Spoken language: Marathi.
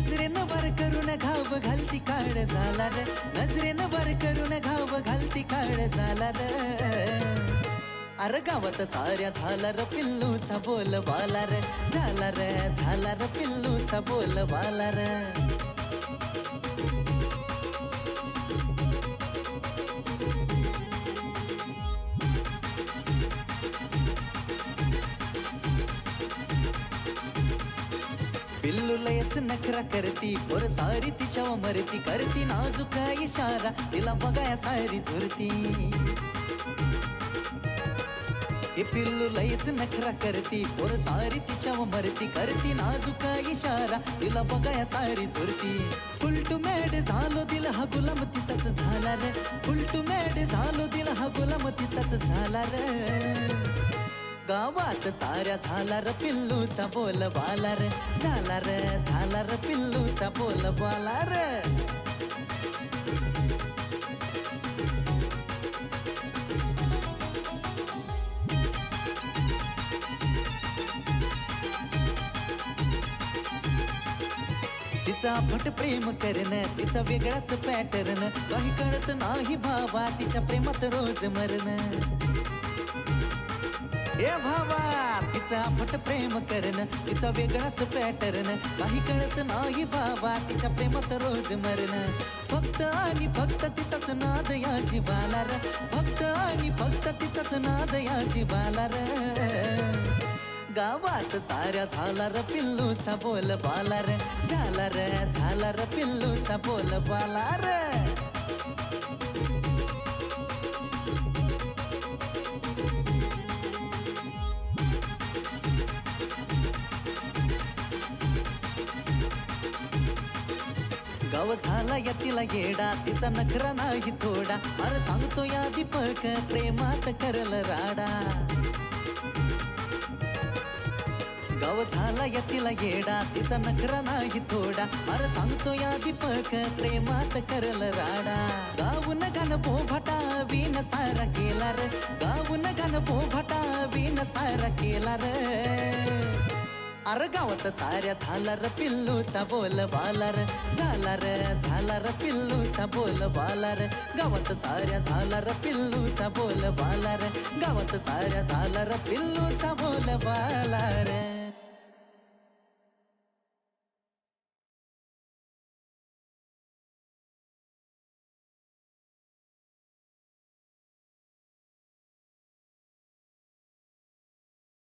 नजरेनं वर करून घाव घालती काळ झाला र नजरेनं वर करून घाव घालती काळ झाला र अर गावात साऱ्या झाला र पिल्लूचा बोल वाला र. झाला र झाला र पिल्लूचा बोल वाला र. लयच नखरा करती. पोर सारी तिच्या मरती करती नाजूक इशारा. तिला बघाया सारी झुरती. हे पिल्लू लयच नखरा करती. पोर सारी तिच्या मरती करती नाजूक इशारा. तिला बघाया सारी झुरती. फुलटू मॅड झालो दिल हा गुलाम तिचाच झाला रे. फुलटू मॅड झालो दिल हा गुलाम तिचाच झाला रे. गावात साऱ्या झाला र पिल्लूचा बोल बाला र झाला र झाला र पिल्लूचा बोल बाला र. तिचा फट प्रेम करणं तिचा वेगळाच पॅटर्न काही कळत नाही भावा तिच्या प्रेमात रोज मरण. हे भावा तिचा फट प्रेम करण तिचा वेगळाच पॅटर्न. काही कळत नाही बाबा तिच्या प्रेमात रोज मरण. फक्त आणि फक्त तिचाच नाद याची बालार र. फक्त आणि फक्त तिचाच नाद याची बालार र. गावात साऱ्या झाला र पिल्लूचा बोल बाला र. झाला र झाला र पिल्लूचा बोल बाला गाव झाला या तिला येडा तिचा नखरा नाही थोडा. अरे सांगतो या दीपक प्रेमात करल राडा. गाव झाला या तिला येडा तिचा नखरा नाही थोडा. अरे सांगतो या दीपक प्रेमात करल राडा. गाऊन गान पोभटा विन सारा केला र. गाऊन गान पोभटा विन सारा केला र. अरे गावात साऱ्या झाला र पिल्लूचा बोल बाला र. झाला र झाला र पिल्लूचा बोल बाला र गावात साऱ्या झाला र पिल्लूचा बोल बाला र गावात साऱ्या झाला र पिल्लूचा बोल बाला रे